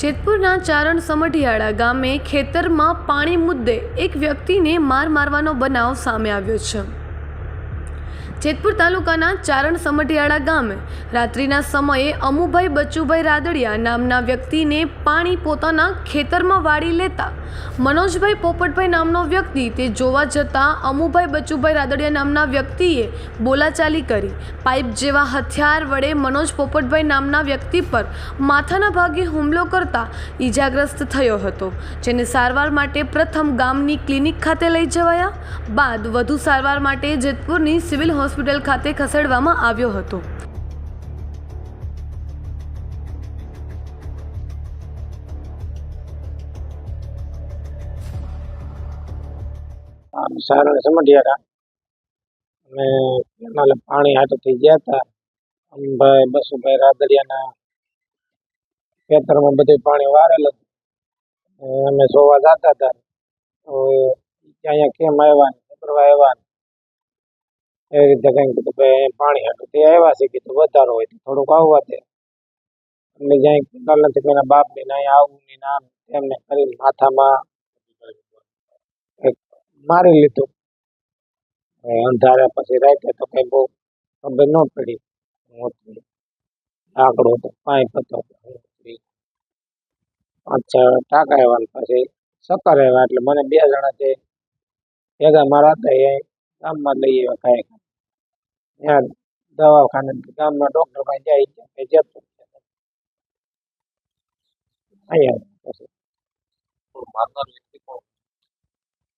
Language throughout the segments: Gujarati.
જેતપુરના ચારણ સમઢિયાળા ગામે ખેતરમાં પાણી મુદ્દે એક વ્યક્તિને માર મારવાનો બનાવ સામે આવ્યો છે. જેતપુર તાલુકાના ચારણ સમઢિયાળા ગામે રાત્રિના સમયે અમુભાઈ બચુભાઈ રાદડિયા નામના વ્યક્તિને પાણી પોતાના ખેતરમાં વાળી લેતા મનોજભાઈ પોપટભાઈ નામનો વ્યક્તિ તે જોવા જતાં અમુભાઈ બચુભાઈ રાદડિયા નામના વ્યક્તિએ બોલાચાલી કરી. પાઇપ જેવા હથિયાર વડે મનોજ પોપટભાઈ નામના વ્યક્તિ પર માથાના ભાગે હુમલો કરતા ઈજાગ્રસ્ત થયો હતો, જેને સારવાર માટે પ્રથમ ગામની ક્લિનિક ખાતે લઈ જવાયા બાદ વધુ સારવાર માટે જેતપુરની સિવિલ હોસ્પિટલ ખાતે ખસેડવામાં આવ્યો હતો. સારણ સમઢિયા સમઢિયારા. અમે નાલે પાણી થઈ ગયા હતા. અંબાઈ બસુભાઈ રાદડિયાના ખેતરમાં બધે પાણી વારેલ. હતું અમે જોવા જતા હતા. તો અહીંયા કેમ આવ્યા ને પકડવા આવ્યા એવી રીતે કંઈક કીધું કે પાણી હાટું તે આવ્યા છે, કીધું વધારો હોય તો થોડુંક આવવા દે. એટલે જ્યાં નથી કે એના બાપને ને અહીંયા આવું ને નામ એમને કરીને માથામાં મારી લીધું. અંધારે પછી રાતે તો કઈ બહુ ખબર ન પડી. આકડો હતું. હતો પાઇપ પતો અચ્છા ટાંકા આવ્યા પછી સકર આવ્યા એટલે મને બે જણા તે ભેગા મારા હતા એ ગામમાં લઈ આવ્યા કાંઈ. ત્યાં દવાખાને ગામના ડોક્ટર પાસે જાય કઈ જતું અહીંયા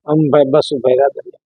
અંબાઈ બસુભાઈ રાદડિયા.